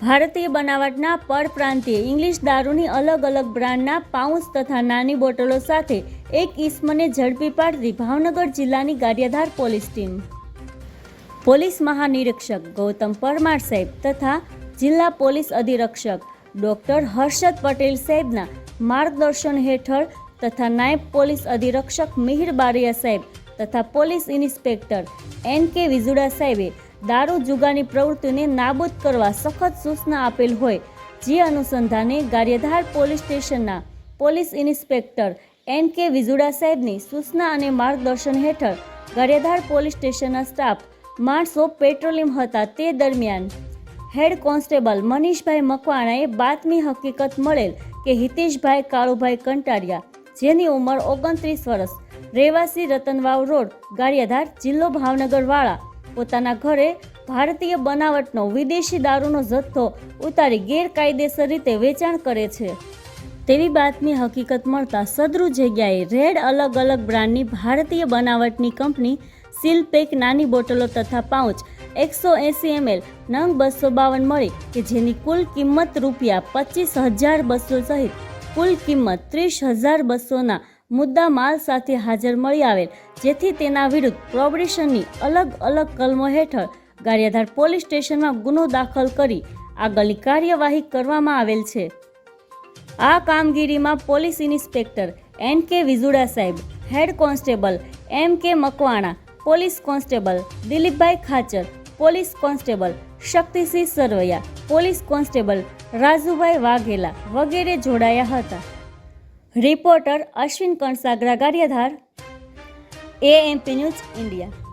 ભારતીય બનાવટના પરપ્રાંતીય ઇંગ્લિશ દારૂની અલગ અલગ બ્રાન્ડના પાઉચ તથા નાની બોટલો સાથે એક ઈસમને ઝડપી પાડતી ભાવનગર જિલ્લાની ગારિયાધાર પોલીસ ટીમ. પોલીસ મહાનિરીક્ષક ગૌતમ પરમાર સાહેબ તથા જિલ્લા પોલીસ અધિરક્ષક ડોક્ટર હર્ષદ પટેલ સાહેબના માર્ગદર્શન હેઠળ તથા નાયબ પોલીસ અધિરક્ષક મિહિર બારિયા સાહેબ તથા પોલીસ ઇન્સ્પેક્ટર એન કે વિજુડા સાહેબે દારૂ જુગાની પ્રવૃત્તિને નાબૂદ કરવા સખત સૂચના આપેલ હોય, જે અનુસંધાને ગારિયાધાર પોલીસ સ્ટેશનના police inspector N K Vijuda સાહેબની સૂચના અને માર્ગદર્શન હેઠળ ગારિયાધાર પોલીસ સ્ટેશનના સ્ટાફ માણસો પેટ્રોલિંગ હતા તે દરમિયાન હેડ કોન્સ્ટેબલ મનીષભાઈ મકવાણાએ બાતમી હકીકત મળેલ કે હિતેશભાઈ કાળુભાઈ કંટારિયા, જેની ઉંમર ઓગણત્રીસ વર્ષ, રહેવાસી રતનવાવ રોડ, ગારિયાધાર જિલ્લો ભાવનગરવાળા પોતાના ઘરે ભારતીય બનાવટનો વિદેશી દારૂનો જથ્થો ઉતારી ગેરકાયદેસર રીતે વેચાણ કરે છે. તેવી બાતમી હકીકત મળતા સદરુ જગ્યાએ રેડ અલગ અલગ બ્રાન્ડની ભારતીય બનાવટની કંપની સીલ પેક નાની બોટલો તથા પાઉચ એકસો એંસી એમએલ નંગ બસો બાવન મળી કે જેની કુલ કિંમત રૂપિયા પચીસ હજાર બસો સહિત કુલ કિંમત ત્રીસ હજાર બસોના મુદ્દા માલ સાથે હાજર મળી આવેલ, જેથી તેના વિરુદ્ધ પ્રોબેશનની અલગ અલગ કલમો હેઠળ ગારિયાધાર પોલીસ સ્ટેશનમાં ગુનો દાખલ કરી આગળની કાર્યવાહી કરવામાં આવેલ છે. આ કામગીરીમાં પોલીસ ઇન્સ્પેક્ટર એન કે વિઝુડા સાહેબ, head constable M K Makwana, police constable Dilipbhai Khachar, police constable Shaktisinh Sarvaiya, police constable Rajubhai Vaghela વગેરે જોડાયા હતા. Reporter Ashwin Kansagara Gariyadhar AMP news India